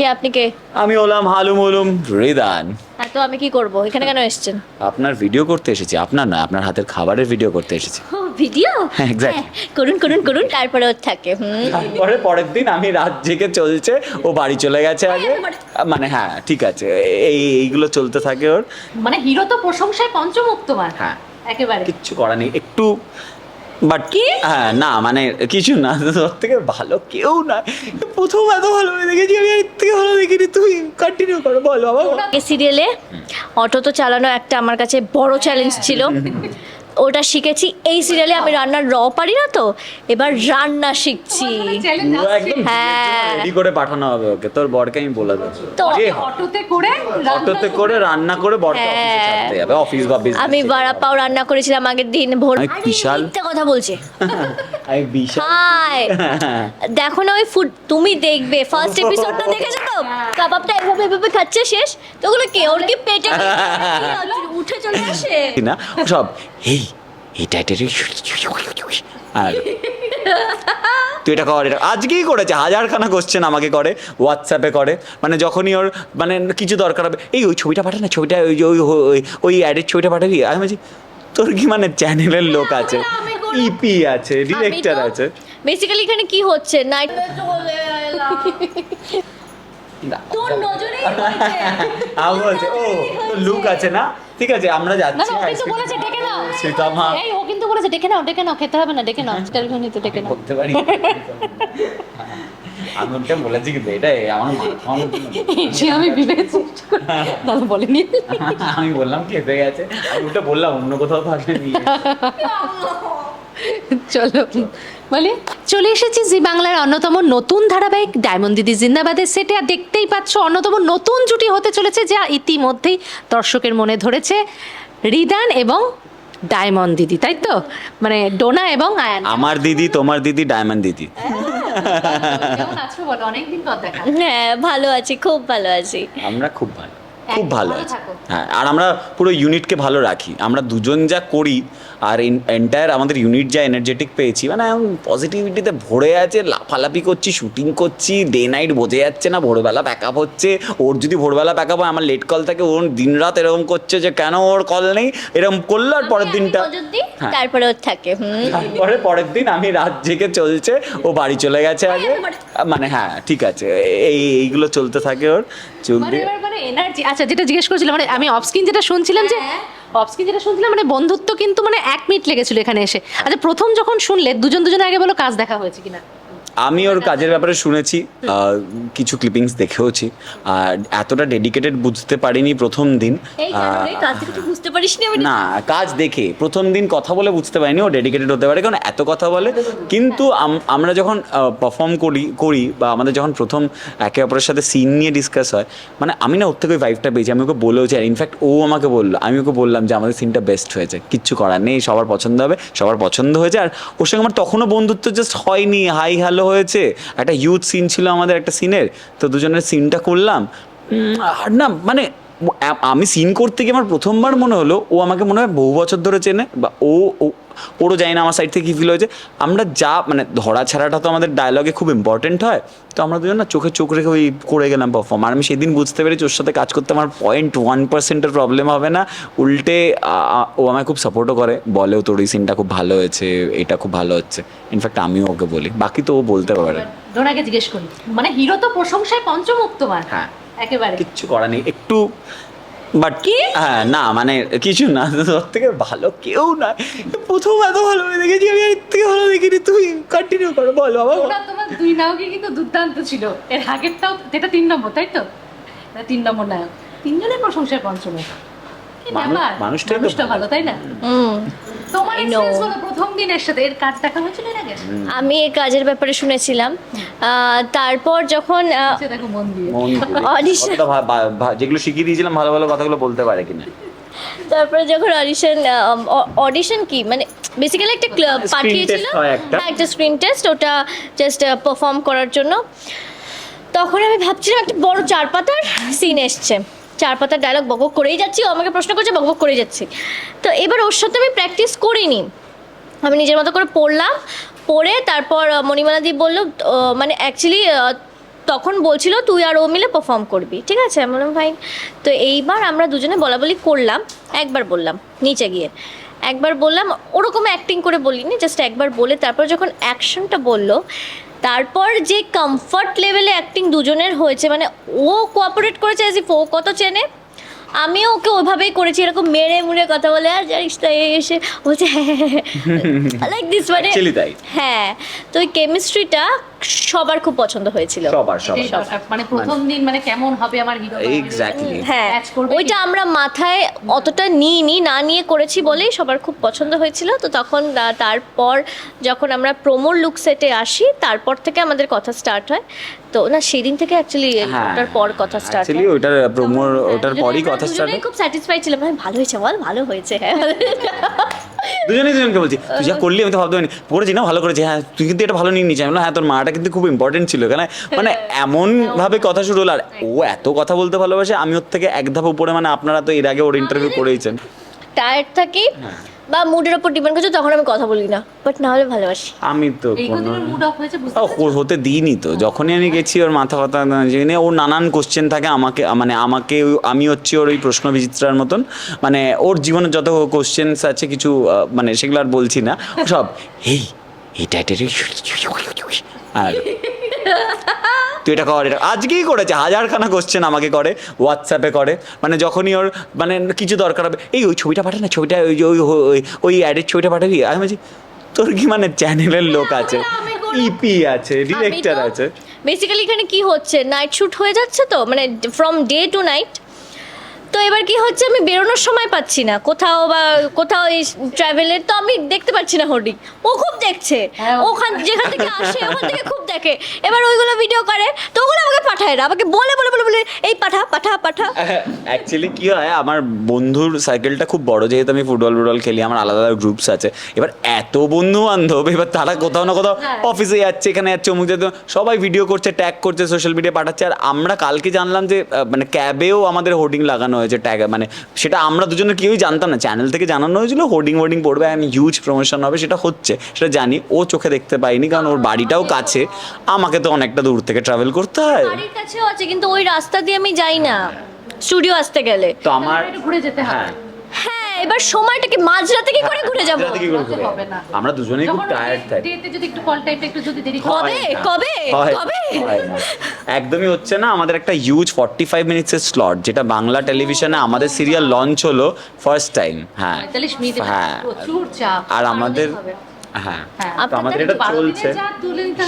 কে? আপনি কে? আমি হলাম হালুম হলুম রিদান। হ্যাঁ তো আমি কি করব? এখানে কেন এসেছেন? আপনার ভিডিও করতে এসেছি। আপনার না আপনার হাতের খাবারের ভিডিও করতে এসেছি। ও ভিডিও হ্যাঁ, exactly. করুন করুন করুন তারপরে ওর থাকে হুম। তারপরে পরের দিন আমি রাত জেগে চলছে ও বাড়ি চলে গেছে আগে। মানে হ্যাঁ ঠিক আছে। এই এইগুলো চলতে থাকে ওর। মানে হিরো তো প্রশংসায় পঞ্চমুখ তোমার হ্যাঁ। একেবারে। কিচ্ছু করার নেই। একটু বাট কি? হ্যাঁ না মানে কিছু না তোর থেকে ভালো কেউ না। প্রথম এত ভালো দেখেছি আমি এর থেকে ভালো দেখিনি তুই কন্টিনিউ করো বল বাবা। সিরিয়ালে অটো তো চালানো একটা আমার কাছে বড় চ্যালেঞ্জ ছিল। ওটা শিখেছি। এই সিরিয়ালে আমি রান্নার র পারি না তো? এবার রান্না শিখছি। পুরো একদম হ্যাঁ। রেডি করে পাঠানো হবে ওকে। তোর বরকে আমি বলে দেবো। তো যে অটোতে করে অটোতে করে রান্না করে বরকে অফিসে হ্যাঁ। ছাড়তে যাবে অফিস বা business আমি এ। বাড়া পাও রান্না করেছিলাম আগের দিন ভোর। আমি বিশাল- মিথ্যে কথা বলছে। আমি বিশাল। হাই দেখো না ওই ফুড তুমি দেখবে। ফার্স্ট এপিসোডটা দেখেছ তো? কাবাবটা এভাবে এভাবে খাচ্ছে শেষ। তো ওগুলো কে? ওর কি পেটে উঠে চলে আসে। না সব এই এটা এটা আর তুই এটা কর এটা আজকেই করেছে হাজারখানা কোশ্চেন আমাকে করে হোয়াটসঅ্যাপে করে। মানে যখনই ওর মানে কিছু দরকার হবে এই ওই ছবিটা পাঠা না ছবিটা ওই ওই ওই- ওই অ্যাডের ছবিটা পাঠাবি? আমি বলছি তোর কি মানে চ্যানেলের লোক আছে? ইপি আছে ডিরেক্টর আছে। বেসিক্যালি এখানে কি হচ্ছে? নাইট তোর পড়েছে। ও লুক আছে না? ঠিক আছে আমরা যাচ্ছি না ও কিন্তু ice cream বলেছে ডেকে নাও। সীতামা এই ও কিন্তু বলেছে ডেকে নাও ডেকে নাও খেতে হবে না ডেকে নাও টেলিফোন নিতে ডেকে নাও। করতে পারি। আমি ওটা বলেছি কিন্তু এটা আমার সে আমি বিবেচনা করে দাদা বলেনি। আমি বললাম কি গেছে। আমি ওটা বললাম অন্য কোথাও থাকলে নিয়ে চলো। বলি চলে এসেছি জি বাংলার অন্যতম নতুন ধারাবাহিক ডায়মন্ড দিদি জিন্দাবাদের সেটে আর দেখতেই পাচ্ছ অন্যতম নতুন জুটি হতে চলেছে যা ইতিমধ্যেই দর্শকের মনে ধরেছে রিদান এবং ডায়মন্ড দিদি তাই তো? মানে ডোনা এবং আয়ান। আমার দিদি তোমার দিদি ডায়মন্ড দিদি। কেমন আছো বলো? অনেকদিন পর দেখা। হ্যাঁ ভালো আছি খুব ভালো আছি। আমরা খুব ভালো। খুব ভালো আছে। হ্যাঁ আর আমরা পুরো ইউনিটকে ভালো রাখি। আমরা দুজন যা করি আর এন্টায়ার আমাদের ইউনিট যা এনার্জেটিক পেয়েছি মানে পজিটিভিটিতে ভরে আছে লাফালাফি করছি শুটিং করছি ডে নাইট বোঝে যাচ্ছে না ভোরবেলা প্যাক আপ হচ্ছে। ওর যদি ভোরবেলা প্যাক আপ হয় আমার লেট কল থাকে ওর দিন রাত এরকম করছে যে কেন ওর কল নেই? এরকম করল আর পরের দিনটা হ্যাঁ। তারপরে ওর থাকে তারপরে পরের দিন আমি রাত জেগে চলছে ও বাড়ি চলে গেছে আগে। মানে হ্যাঁ ঠিক আছে এই এইগুলো চলতে থাকে ওর দিয়ে মানে এনার্জি আচ্ছা যেটা জিজ্ঞেস করছিলাম মানে আমি অফ স্ক্রিন যেটা শুনছিলাম যে হ্যাঁ। অফ স্কিন যেটা শুনছিলাম মানে বন্ধুত্ব কিন্তু মানে এক মিনিট লেগেছিল এখানে এসে। আচ্ছা প্রথম যখন শুনলে দুজন দুজনের আগে বলো কাজ দেখা হয়েছে কিনা। আমি ওর কাজের ব্যাপারে শুনেছি কিছু ক্লিপিংস দেখেওছি আর এতটা ডেডিকেটেড বুঝতে পারিনি প্রথম দিন নি না কাজ দেখে প্রথম দিন কথা বলে বুঝতে পারিনি ও ডেডিকেটেড হতে পারে কারণ এত কথা বলে কিন্তু আমরা যখন পারফর্ম করি করি বা আমাদের যখন প্রথম একে অপরের সাথে সিন নিয়ে ডিসকাস হয় মানে আমি না ওর থেকে ওই ভাইবটা পেয়েছি আমি ওকে বলেওছি আর ইনফ্যাক্ট ও আমাকে বলল আমি ওকে বললাম যে আমাদের সিনটা বেস্ট হয়েছে কিচ্ছু করার নেই সবার পছন্দ হবে সবার পছন্দ হয়েছে আর ওর সঙ্গে আমার তখনও বন্ধুত্ব জাস্ট হয়নি হাই হ্যালো হয়েছে, একটা ইউথ সিন ছিল আমাদের একটা সিনের তো দুজনের সিনটা করলাম। আর না মানে আমি সিন করতে গিয়ে আমার প্রথমবার মনে হলো, ও আমাকে মনে হয় বহু বছর ধরে চেনে, বা ও ওরও জানি না আমার সাইড থেকে কী ফিল হয়েছে। আমরা যা মানে ধরা ছাড়াটা তো আমাদের ডায়লগে খুব ইম্পর্টেন্ট হয়। তো আমরা দুজন না চোখে চোখ রেখে ওই করে গেলাম পারফর্ম আর আমি সেদিন বুঝতে পেরেছি ওর সাথে কাজ করতে আমার পয়েন্ট ওয়ান পার্সেন্টের প্রবলেম হবে না। উল্টে ও আমায় খুব সাপোর্টও করে। বলেও তোর এই সিনটা খুব ভালো হয়েছে এটা খুব ভালো হচ্ছে। ইনফ্যাক্ট আমিও ওকে বলি। বাকি তো ও বলতে পারে। জিজ্ঞেস করি। মানে হিরো তো প্রশংসায় পঞ্চমুখ তোমার। হ্যাঁ। একেবারে। কিচ্ছু করার নেই। একটু বাট কি? হ্যাঁ না মানে কিছু না তোর থেকে ভালো কেউ না। প্রথম এত ভালো দেখেছি আমি এর থেকে ভালো দেখিনি তুই কন্টিনিউ করো বল বাবা। ওটা তোমার দুই নায়কই কিন্তু দুর্দান্ত ছিল। এর আগেরটাও যেটা তিন নম্বর তাই তো? এটা তিন নম্বর নায়ক। তিনজনের প্রশংসায়? মানুষটাই মানুষটা ভালো তাই না? হুম। তোমার I বলো প্রথম দিনের সাথে এর কাজ দেখা হয়েছিল এর আগে আমি এই কাজের ব্যাপারে শুনেছিলাম। তারপর যখন দেখো মন দিয়ে। ভা- ভা- যেগুলো শিখিয়ে দিয়েছিলাম ভালো ভালো কথাগুলো বলতে পারে কিনা। তারপরে যখন অডিশন অডিশন কি? মানে বেসিক্যালি একটা ক্লাব পাঠিয়েছিল। হয় একটা। হ্যাঁ একটা স্ক্রিন টেস্ট ওটা জাস্ট পারফর্ম করার জন্য। তখন আমি ভাবছিলাম একটা বড় চার পাতার সিন এসছে। চার পাতার ডায়লগ বকবক করেই যাচ্ছি ও আমাকে প্রশ্ন করছে বকবক করে যাচ্ছি। তো এবার ওর সাথে আমি প্র্যাকটিস করিনি। আমি নিজের মতো করে পড়লাম পড়ে তারপর আহ, মণিমালা দি বলল মানে অ্যাকচুয়ালি তখন বলছিল তুই আর ও মিলে পারফর্ম করবি ঠিক আছে? আমি বললাম ভাই তো এইবার আমরা দুজনে বলা বলি করলাম একবার বললাম নিচে গিয়ে। একবার বললাম ওরকম অ্যাক্টিং করে বলিনি জাস্ট একবার বলে তারপর যখন অ্যাকশনটা বলল তারপর যে কমফর্ট লেভেলে অ্যাক্টিং দুজনের হয়েছে মানে ও কোঅপারেট করেছে অ্যাজ ইফ ও কত চেনে আমিও ওকে ওইভাবেই করেছি এরকম মেরে মুড়ে কথা বলে আর জানিস তো এই এসে বলছে লাইক দিস মানে হ্যাঁ তো ওই কেমিস্ট্রিটা সবার খুব পছন্দ হয়েছিল। সবার সবার মানে প্রথম দিন মানে কেমন হবে আমার হিরো এক্স্যাক্টলি হ্যাঁ ওইটা আমরা মাথায় অতটা নিইনি না নিয়ে করেছি বলেই সবার খুব পছন্দ হয়েছিল। তো তখন তারপর যখন আমরা প্রোমোর লুক সেটে আসি তারপর থেকে আমাদের কথা স্টার্ট হয়। তো না সেদিন থেকে অ্যাকচুয়ালি হ্যাঁ ওটার পর কথা স্টার্ট অ্যাকচুয়ালি ওটার প্রোমোর ওটার পরই কথা স্টার্ট খুব স্যাটিসফাই ছিলাম। ভাই ভালো হয়েছে বল ভালো হয়েছে। হ্যাঁ দুজনেই দুজনকে বলছি তুই যা করলি আমি তো ভাবতে পারিনি। করেছি না ভালো করেছি হ্যাঁ তুই কিন্তু এটা ভালো নিয়ে নিয়েছি আমি হ্যাঁ তোর মাটা কিন্তু খুব ইম্পর্টেন্ট ছিল কেন? মানে এমন ভাবে কথা শুরু হলো আর ও এত কথা বলতে ভালোবাসে আমি ওর থেকে এক ধাপ উপরে মানে আপনারা তো এর আগে ওর ইন্টারভিউ করেইছেন। টায়ার্ড থাকি হ্যাঁ। বা মুডের ওপর ডিপেন্ড করছে তখন আমি কথা বলি না। বাট না হলে ভালোবাসি। আমি তো কোনো মুড অফ হয়েছে বুঝতে ও, ও- হতে দিইনি তো। যখনই আমি গেছি ওর মাথা ফাথা জেনে ওর নানান কোশ্চেন থাকে আমাকে মানে আমাকে আমি হচ্ছি ওর ওই প্রশ্ন বিচিত্রার মতন। মানে ওর জীবনে যত কোশ্চেন্স আছে কিছু মানে সেগুলো আর বলছি না। ও সব এই এটা এটা- আর তুই এটা কর এটা আজকেই করেছে হাজারখানা কোশ্চেন আমাকে করে হোয়াটসঅ্যাপে করে। মানে যখনই ওর মানে কিছু দরকার হবে এই ওই ছবিটা পাঠা না ছবিটা ওই ওই ওই- ওই অ্যাডের ছবিটা পাঠাবি? আমি বলছি তোর কি মানে চ্যানেলের লোক আছে? ইপি আছে ডিরেক্টর আছে। বেসিক্যালি এখানে কি হচ্ছে নাইট শুট হয়ে যাচ্ছে তো? মানে ফ্রম ডে টু নাইট তো এবার কি হচ্ছে? আমি বেরোনোর সময় পাচ্ছি না। কোথাও বা কোথাও এই ট্রাভেলের তো আমি দেখতে পাচ্ছি না হোর্ডিং ও খুব দেখছে। হ্যাঁ, ওখান যেখান থেকে আসে ওখান থেকে খুব দেখে। এবার ওইগুলো ভিডিও করে তো ওগুলো আমাকে পাঠায় না। আমাকে বলে বলে বলে বলে এই পাঠা পাঠা পাঠা। অ্যাকচুয়ালি কি হয় আমার বন্ধুর সাইকেলটা খুব বড়। যেহেতু আমি ফুটবল ফুটবল খেলি আমার আলাদা আলাদা গ্রুপস আছে। এবার এত বন্ধু বান্ধব এবার তারা কোথাও না কোথাও অফিসে যাচ্ছে এখানে যাচ্ছে অমুক যাচ্ছে সবাই ভিডিও করছে ট্যাগ করছে সোশ্যাল মিডিয়া পাঠাচ্ছে। আর আমরা কালকে জানলাম যে মানে ক্যাবেও আমাদের হোর্ডিং লাগানো হয়েছে ট্যাগ মানে সেটা আমরা দুজনে কেউই জানতাম না। চ্যানেল থেকে জানানো হয়েছিল হোর্ডিং হোর্ডিং পড়বে আমি হিউজ প্রমোশন হবে সেটা হচ্ছে। সেটা জানি ও চোখে দেখতে পাইনি কারণ ওর বাড়িটাও কাছে। আমাকে তো অনেকটা দূর থেকে ট্রাভেল করতে হয়। বাড়ির কাছেও আছে কিন্তু ওই রাস্তা দিয়ে আমি যাই না। স্টুডিও আসতে গেলে। তো আমার ঘুরে যেতে হ্যাঁ। হ্যাঁ। এবার সময়টাকে মাঝরাতে কি করে ঘুরে যাব? রাতে কি করে ঘুরে? হবে না। আমরা দুজনেই খুব টায়ার্ড থাকি ডেতে যদি একটু কল টাইপ একটু যদি দেরি হবে কবে? কবে? কবে? একদমই হচ্ছে না আমাদের একটা হিউজ ফর্টি ফাইভ মিনিটসের স্লট যেটা বাংলা টেলিভিশনে আমাদের সিরিয়াল লঞ্চ হলো ফার্স্ট টাইম হ্যাঁ। 45 মিনিট হ্যাঁ। প্রচুর চাপ। আর আমাদের। হ্যাঁ। হ্যাঁ। তো আমাদের এটা চলছে।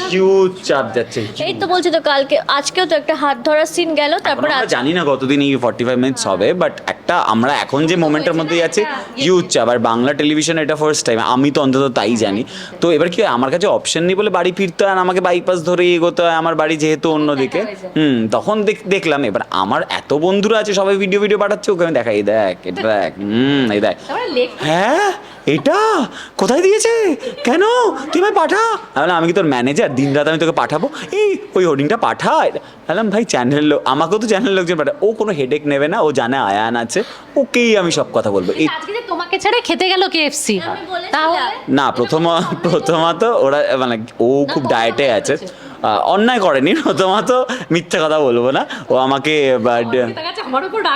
হিউজ চাপ যাচ্ছে। এই তো বলছি তো কালকে আজকেও তো একটা হাত ধরার সিন গেল তারপর আমরা জানি না কতদিন এই ফর্টি ফাইভ মিনিটস হবে বাট একটা আমরা এখন যে মোমেন্টের মধ্যেই আছি হিউজ চাপ আর বাংলা টেলিভিশন এটা ফার্স্ট টাইম আমি তো অন্তত তাই জানি। তো এবার কি হয়, আমার কাছে অপশন নেই বলে বাড়ি ফিরতে হয় আর আমাকে বাইপাস ধরে এগোতে হয় আমার বাড়ি যেহেতু অন্যদিকে। হয়ে হুম তখন দেখ- দেখলাম এবার আমার এত বন্ধুরা আছে সবাই ভিডিও ভিডিও পাঠাচ্ছে ওকে আমি দেখা এই দেখ এটা দেখ হুম এই দেখ। হ্যাঁ? এটা? কোথায় দিয়েছে? কেন? তুই আমায় পাঠা? আমি বললাম, আমি কি তোর ম্যানেজার দিন রাত আমি তোকে পাঠাবো? এই ওই হোর্ডিংটা পাঠা বললাম ভাই চ্যানেলের লোক আমাকেও তো চ্যানেলের লোকজন পাঠা ও কোনো হেডেক নেবে না ও জানে আয়ান আছে। ওকেই আমি সব কথা বলব। এই আজকে তোমাকে ছেড়ে খেতে গেল কেএফসি আমি না প্রথম প্রথমত ওরা মানে ও খুব ডায়েটে আছে। অন্যায় করেনি প্রথমত মিথ্যে কথা বলব না। ও আমাকে বা-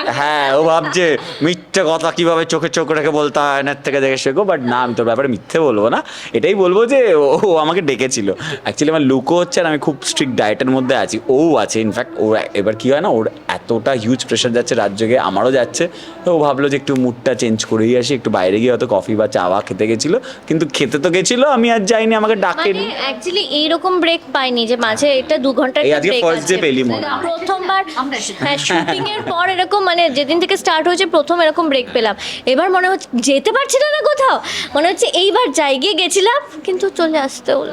হ্যাঁ ও ভাবছে মিথ্যে কথা কীভাবে চোখে চোখ রেখে বলতে হয় এনার থেকে দেখে শেখো বাট না আমি তোর ব্যাপারে মিথ্যে বলব না। এটাই বলব যে ও ও আমাকে ডেকেছিল। অ্যাকচুয়ালি আমার লুকও হচ্ছে আর আমি খুব স্ট্রিক্ট ডায়েটের মধ্যে আছি। ও আছে ইনফ্যাক্ট ও এবার কি হয় না ওর এতটা হিউজ প্রেশার যাচ্ছে রাত জেগে আমারও যাচ্ছে। তো ও ভাবলো যে একটু মুডটা চেঞ্জ করেই আসি একটু বাইরে গিয়ে হয়তো কফি বা চাওয়া খেতে গেছিল। কিন্তু খেতে তো গেছিল আমি আর যাইনি আমাকে মানে ডাকেনি অ্যাকচুয়ালি এইরকম ব্রেক পাইনি যে মাঝে এটা দু। পেলি মনে। প্রথমবার হ্যাঁ শুটিং এর পর এরকম মানে যেদিন থেকে স্টার্ট হয়েছে প্রথম এরকম ব্রেক পেলাম। এবার মনে হচ্ছে যেতে পারছি না না কোথাও। মনে হচ্ছে এইবার যাই গিয়ে গেছিলাম কিন্তু চলে আসতে হলো।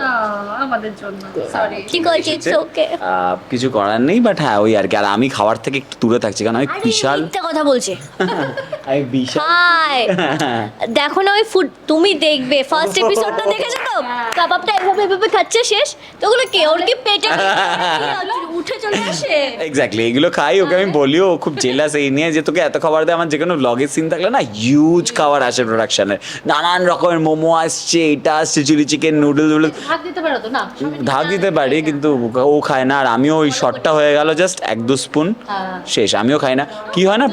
আমাদের জন্য। সরি কি করছি? ওকে আহ, কিছু করার নেই বাট হ্যাঁ ওই আর কি। আর আমি খাওয়ার থেকে একটু দূরে থাকছি কারণ আমি বিশাল কথা বলছে। আমি বিশাল হাই। দেখো না ওই ফুড তুমি দেখবে। ফার্স্ট এপিসোডটা দেখেছ তো? কাবাবটা এভাবে এভাবে খাচ্ছে শেষ। তো ওগুলো কে? ওর কি পেটে উঠে চলে আসে? এক্স্যাক্টলি এগুলো খাই ওকে আমি বলিও ও খুব জেলাস এই নিয়ে যে তোকে এত খাবার দেয় আমার যে কোনো ব্লগের সিন থাকলে না হিউজ খাবার আসে প্রোডাকশনের নানান রকমের মোমো আসছে এটা আসছে চিলি চিকেন নুডলস উডলস ভাগ দিতে পারো তো? না ধাক দিতে পারি কিন্তু ও খায় না আর আমিও ওই শটটা হয়ে গেল জাস্ট এক দু স্পুন শেষ আমিও খাই না। কি হয় না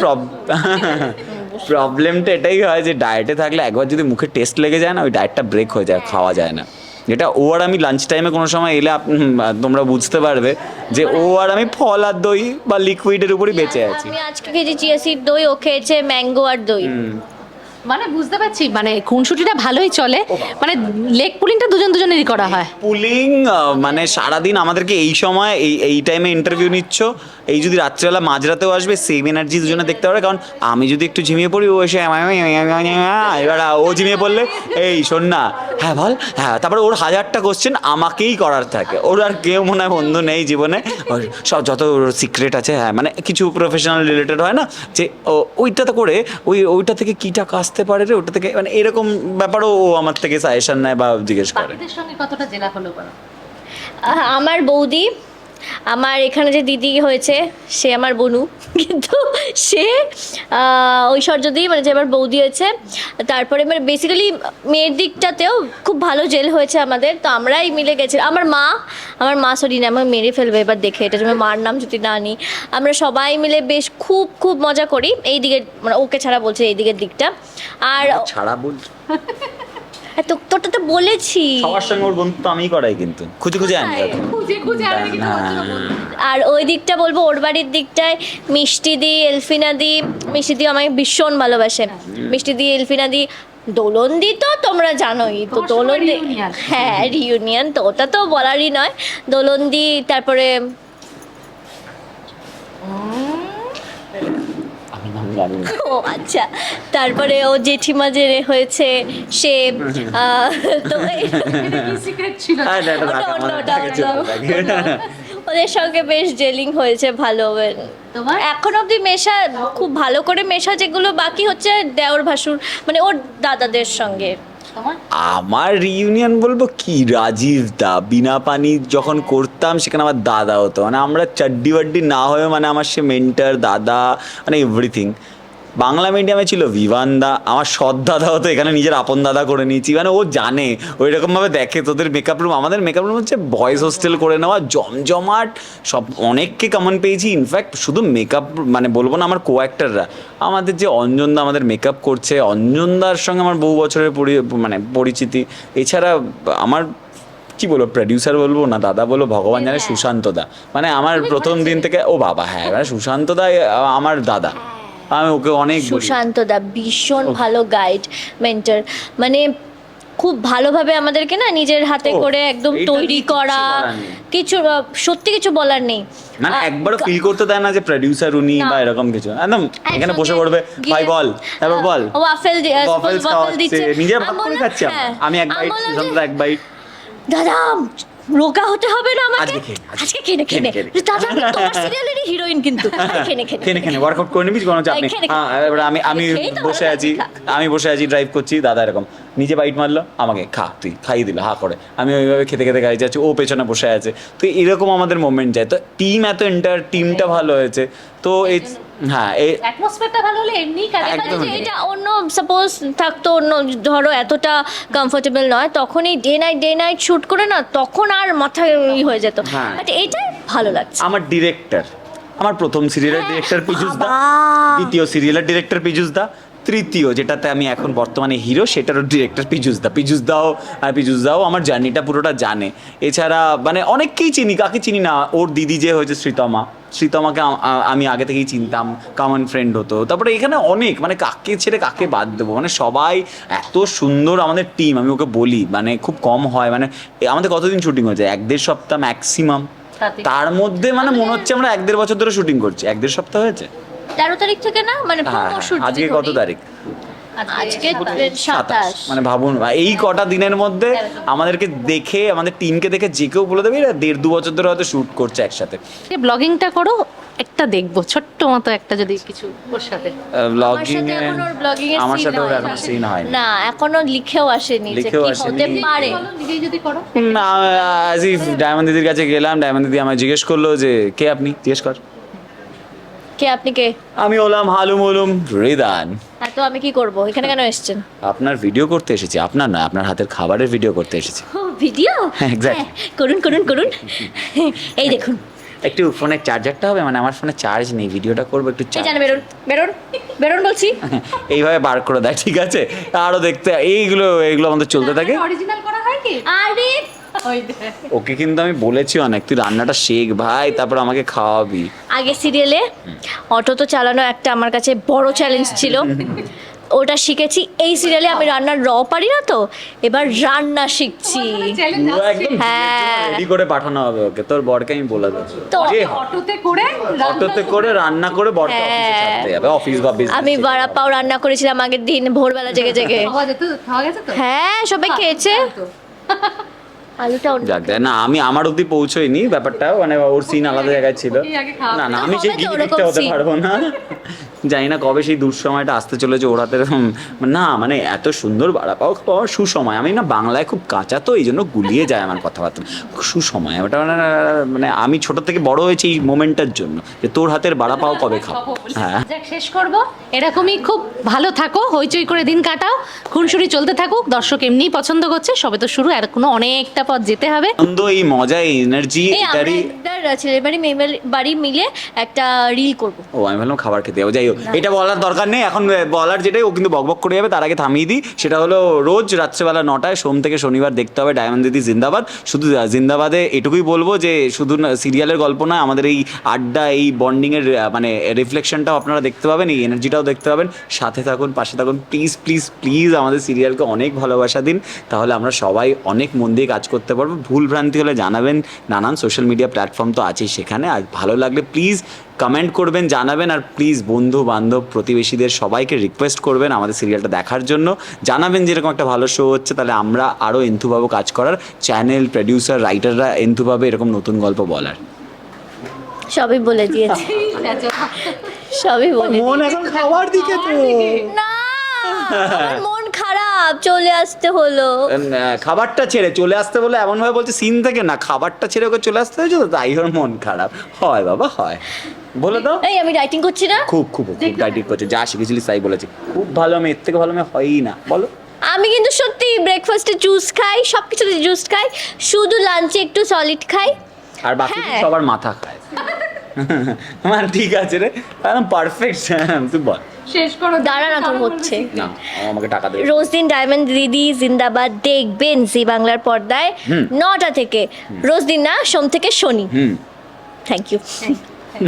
প্রবলেমটা এটাই হয় যে ডায়েটে থাকলে একবার যদি মুখে টেস্ট লেগে যায় না ওই ডায়েটটা ব্রেক হয়ে যায় খাওয়া যায় না। যেটা ও আর আমি লাঞ্চ টাইমে কোনো সময় এলে তোমরা বুঝতে পারবে যে ও আর আমি ফল আর দই বা লিকুইডের উপরই বেঁচে আছি। আমি আজকে খেয়েছি চিয়া সিড দই ও খেয়েছে ম্যাঙ্গো আর দই। মানে বুঝতে পারছি মানে খুনসুটিটা ভালোই চলে। মানে লেগ পুলিংটা দুজন দুজনেরই করা হয়। পুলিং মানে সারাদিন আমাদেরকে এই সময় এই এই টাইমে ইন্টারভিউ নিচ্ছ। এই যদি রাত্রেবেলা মাঝরাতেও আসবে সেম এনার্জি দুজনে দেখতে পারে কারণ আমি যদি একটু ঝিমিয়ে পড়ি ও এসে এবার ও ঝিমিয়ে পড়লে এই শোন না। হ্যাঁ বল। হ্যাঁ তারপরে ওর হাজারটা কোশ্চেন আমাকেই করার থাকে। ওর আর কেউ মনে হয় বন্ধু নেই জীবনে। ওর সব যত সিক্রেট আছে হ্যাঁ মানে কিছু প্রফেশনাল রিলেটেড হয় না যে ওইটাতে করে ওই ওইটা থেকে কী টাকা আসতে পারে রে ওটা থেকে মানে এরকম ব্যাপারও ও আমার থেকে সাজেশন নেয় বা জিজ্ঞেস করে। বাকিদের সঙ্গে কতটা জেলা হলো বলো? আমার বৌদি আমার এখানে যে দিদি হয়েছে সে আমার বনু। কিন্তু সে আহ, ঐশ্বর্য দি মানে যে আমার বৌদি হয়েছে তারপরে মানে বেসিক্যালি মেয়ের দিকটাতেও খুব ভালো জেল হয়েছে আমাদের তো আমরাই মিলে গেছি। আমার মা আমার মা সরি না আমার মেরে ফেলবে এবার দেখে এটা জন্য মার নাম যদি না নিই আমরা সবাই মিলে বেশ খুব খুব মজা করি এই দিকের মানে ওকে ছাড়া বলছে এই দিকের দিকটা। আর ছাড়া বল হ্যাঁ, তো তোরটা তো বলেছি। সবার সঙ্গে ওর বন্ধুত্ব আমিই করাই কিন্তু। খুঁজে খুঁজে আনি। খুঁজে খুঁজে আনবে কিন্তু ওর জন্য হ্যাঁ। আর ওই দিকটা বলব ওর বাড়ির দিকটায় মিষ্টি দি এলফিনা দি মিষ্টি দি আমাকে ভীষণ ভালোবাসে। মিষ্টি দি এলফিনা দি দোলন দি তো তোমরা জানোই। তো তোমার দোলন সঙ্গে দি reunion। হ্যাঁ রিউনিয়ন তো ওটা তো বলারই নয়। দোলন দি তারপরে আমি নাম জানি না। ও আচ্ছা তারপরে ও জেঠিমা যে হয়েছে সে আহ, তো ছিল? ওটা অন্য, ওটা অন্য। ওদের সঙ্গে বেশ জেলিং হয়েছে ভালো তোমার? এখন অবধি মেশা খুব ভালো করে মেশা যেগুলো বাকি হচ্ছে দেওর ভাসুর মানে ওর দাদাদের সঙ্গে আমার রিইউনিয়ন বলব কি, রাজীব দা, বিনা পানি যখন করতাম সেখানে আমার দাদা হতো। মানে আমরা চাড্ডি বাড্ডি না হয়ে মানে আমার সে মেন্টার দাদা মানে এভরিথিং বাংলা মিডিয়ামে ছিল বিভান দা আমার সৎ দাদা হতো এখানে নিজের আপন দাদা করে নিয়েছি। মানে ও জানে ওই রকমভাবে দেখে। তোদের মেকআপ রুম আমাদের মেকআপ রুম হচ্ছে বয়েজ হোস্টেল করে নেওয়া জমজমাট সব অনেককে কমন পেয়েছি। ইনফ্যাক্ট শুধু মেকআপ মানে বলব না আমার কো অ্যাক্টাররা আমাদের যে অঞ্জনদা আমাদের মেকআপ করছে অঞ্জনদার সঙ্গে আমার বহু বছরের পরি- মানে পরিচিতি। এছাড়া আমার কি বলব প্রডিউসার বলব না দাদা বলব ভগবান জানে সুশান্ত দা মানে আমার প্রথম দিন থেকে ও বাবা হ্যাঁ মানে সুশান্ত দা আমার দাদা। আমি ওকে অনেক সুশান্ত দা ভীষণ ভালো গাইড মেন্টার মানে খুব ভালোভাবে আমাদেরকে না নিজের হাতে করে একদম তৈরি করা কিছু সত্যি কিছু বলার নেই। মানে একবারও ফিল করতে দেয় না যে প্রডিউসার উনি বা এরকম কিছু। একদম এখানে বসে পড়বে ভাই বল তারপর বল। ওয়াফেল ওয়াফেল দিচ্ছে। নিজে ভাগ করে খাচ্ছি। হ্যাঁ। আমি এক বাইট সুশান্ত এক বাইট দাদা রোগা হতে হবে না আমাকে? আজকে খেয়ে, আজকে। আজকে খেনে খেনে খেনে, খেনে। দাদা আমি তোমার সিরিয়ালেরই হিরোইন কিন্তু। খেনে খেনে খেনে খেনে ওয়ার্কআউট করে নিবি কোনো চাপ নেই। হ্যাঁ এবার আমি আমি খেয়েই তো বসে ভালো আছি লাগছে, আমি বসে আছি ড্রাইভ করছি দাদা এরকম। নিজে বাইট মারলো আমাকে খা তুই খাইয়ে দিল হা করে। আমি ওইভাবে খেতে খেতে খাই যাচ্ছি ও পেছনে বসে আছে। তো এরকম আমাদের মোমেন্ট যায়। তো টিম এত এন্টার টিমটা ভালো হয়েছে। তো এই হ্যাঁ এই অ্যাটমসফিয়ারটা ভালো হলে এমনি কাজে এবারে একদমই যে তাই। এটা অন্য সাপোজ থাকতো অন্য ধরো এতটা কমফোর্টেবল নয় তখন এই day night day night shoot করে না তখন আর মাথায় হয়ে যেত। হ্যাঁ। বাট ভালো লাগছে। আমার ডিরেক্টর আমার প্রথম সিরিয়ালের ডিরেক্টর পীযুষ দা দ্বিতীয় সিরিয়ালের ডিরেক্টর পীযুষ দা তৃতীয় যেটাতে আমি এখন বর্তমানে হিরো সেটারও ডিরেক্টর পীযুষ দা। পীযুষ দাও আর পীযুষ দাও আমার জার্নিটা পুরোটা জানে। এছাড়া মানে অনেককেই চিনি কাকে চিনি না ওর দিদি যে হয়েছে শ্রীতমা। শ্রীতমাকে আমি আগে থেকেই চিনতাম কমন ফ্রেন্ড হতো। তারপরে এখানে অনেক মানে কাকে ছেড়ে কাকে বাদ দেবো? মানে সবাই এত সুন্দর আমাদের টিম আমি ওকে বলি মানে খুব কম হয়। মানে আমাদের কতদিন শুটিং হয়েছে? এক দেড় সপ্তাহ ম্যাক্সিমাম তার মধ্যে মানে মনে হচ্ছে আমরা এক দেড় বছর ধরে শুটিং করছি। এক দেড় সপ্তাহ হয়েছে? তেরো তারিখ থেকে না? মানে হ্যাঁ হ্যাঁ। আজকে কত তারিখ? আজকে সাতাশ। সাতাশ। মানে ভাবুন এই কটা দিনের মধ্যে আমাদেরকে দেখে আমাদের টিমকে দেখে যে কেউ বলে দেবে এরা দেড় দু বছর ধরে হয়তো শুট করছে একসাথে। ব্লগিংটা করো একটা দেখব ছোট্ট মতো একটা যদি কিছু ওর সাথে। ব্লগিং আমার সাথে এখন ওর ব্লগিং আমার সাথে ওর হয়। এখন সিন হয়নি না। এখনও লিখেও আসেনি যে লিখেও কি হতে পারে। নিজেই যদি করো। না অ্যাজ ইফ ডায়মন্ড দিদির কাছে গেলাম ডায়মন্ড দিদি আমায় জিজ্ঞেস করল যে কে আপনি? জিজ্ঞেস কর। কে আপনি কে? আমি হলাম হালুম হলুম রিদান। হ্যাঁ তো আমি কি করব? এখানে কেন এসেছেন? আপনার ভিডিও করতে এসেছি। আপনার না আপনার হাতের খাবারের ভিডিও করতে এসেছি। ও ভিডিও হ্যাঁ, exactly. করুন করুন করুন। এই দেখুন। একটু ফোনের চার্জারটা হবে? মানে আমার ফোনে চার্জ নেই ভিডিওটা করব একটু চার্জ বেরোন বেরোন বেরোন বলছি। এইভাবে বার করে দেয় ঠিক আছে? আরও দেখতে এইগুলো এইগুলো আমাদের চলতে থাকে। অরিজিনাল করা হয় কি? আরে। ওকে কিন্তু আমি বলেছি অনেক তুই রান্নাটা শেখ ভাই তারপর আমাকে খাওয়াবি। আগে সিরিয়ালে অটো তো চালানো একটা আমার কাছে বড় চ্যালেঞ্জ ছিল। ওটা শিখেছি এই সিরিয়ালে আমি রান্নার র পারি না তো এবার রান্না শিখছি। হ্যাঁ। রেডি করে পাঠানো হবে ওকে তোর বরকে আমি বলে দেবো। অটোতে করে অটোতে করে রান্না করে বরকে অফিসে হ্যাঁ। ছাড়তে যাবে অফিস বা business আমি বাড়া। পাও রান্না করেছিলাম আগের দিন ভোরবেলা জেগে জেগে। খাওয়া গেছে তো? হ্যাঁ সবাই খেয়েছে। তো। আলুটা যাক দেখ, না আমি আমার অব্দি পৌঁছোইনি ব্যাপারটা মানে ওর সিন আলাদা জায়গায় ছিল। না না আমি সেই গিয়ে গিরিটা হতে পারব না। জানি না কবে সেই দুঃসময়টা আসতে চলেছে ওরাতে না মানে এত সুন্দর বাড়া পাও খাওয়া সুসময়। আমি না বাংলায় খুব কাঁচা তো এই জন্য গুলিয়ে যায় আমার কথাবার্তা। সুসময় ওটা মানে মানে আমি ছোট থেকে বড় হয়েছি এই মোমেন্টটার জন্য যে তোর হাতের বাড়া পাও কবে খাব। হ্যাঁ। শেষ করব। এরকমই খুব ভালো থাকো হইচই করে দিন কাটাও খুনসুরি চলতে থাকুক দর্শক এমনিই পছন্দ করছে সবে তো শুরু আর কোনো অনেকটা পথ যেতে হবে। আনন্দ এই মজা এই এনার্জি এটারই ছেলের বাড়ি মেয়ে বাড়ি- মিলে একটা রিল করব। ও, আমি ভাবলাম খাবার খেতে যাব। যাই হোক, এটা বলার দরকার নেই। এখন বলার যেটাই ও কিন্তু বকবক করে যাবে। তার আগে থামিয়ে দিই। সেটা হলো, রোজ রাত্রেবেলা নটায় সোম থেকে শনিবার দেখতে হবে ডায়মন্ড দিদি জিন্দাবাদ। শুধু জিন্দাবাদে এটুকুই বলব যে, শুধু সিরিয়ালের গল্প নয় আমাদের এই আড্ডা, এই বন্ডিংয়ের মানে রিফ্লেকশনটাও আপনারা দেখতে পাবেন, এই এনার্জিটাও দেখতে পাবেন। সাথে থাকুন, পাশে থাকুন। প্লিজ প্লিজ প্লিজ আমাদের সিরিয়ালকে অনেক ভালোবাসা দিন। তাহলে আমরা সবাই অনেক মন দিয়ে কাজ করতে পারব। ভুল ভ্রান্তি হলে জানাবেন নানান সোশ্যাল মিডিয়া প্ল্যাটফর্ম তো আছেই সেখানে। আর ভালো লাগলে প্লিজ কমেন্ট করবেন জানাবেন। আর প্লিজ বন্ধু বান্ধব প্রতিবেশীদের সবাইকে রিকোয়েস্ট করবেন আমাদের সিরিয়ালটা দেখার জন্য। জানাবেন যেরকম একটা ভালো শো হচ্ছে তাহলে আমরা আরও এন্থু পাবো কাজ করার চ্যানেল প্রডিউসার রাইটাররা এন্থুভাবে এরকম নতুন গল্প বলার। সবই বলে দিয়েছি। সবই বলে মন এখন খাওয়ার দিকে তো। না মন খারাপ চলে আসতে হলো। খাবারটা ছেড়ে চলে আসতে বলে এমনভাবে বলছে সিন থেকে না খাবারটা ছেড়ে ওকে চলে আসতে হয়েছে তো তাই ওর মন খারাপ। হয় বাবা হয়। বলে দাও। এই আমি রাইটিং করছি না? খুব খুব খুব ডাইটিং করছে যা শিখেছিলিস তাই বলেছি। খুব ভালো মেয়ে এর থেকে ভালো মেয়ে হয়ই না। বলো। আমি কিন্তু সত্যি ব্রেকফাস্টে জুস খাই সব কিছুতে জুস খাই শুধু লাঞ্চে একটু সলিড খাই। আর বাকি হ্যাঁ। সবার মাথা খায়। মানে ঠিক আছে রে। একদম পারফেক্ট তুই বল। শেষ করো দাঁড়া না তো হচ্ছে। না আমাকে টাকা দে রোজ দিন ডায়মন্ড দিদি জিন্দাবাদ দেখবেন জি বাংলার পর্দায় নটা থেকে। রোজ দিন না সোম থেকে শনি। হুম। Thank you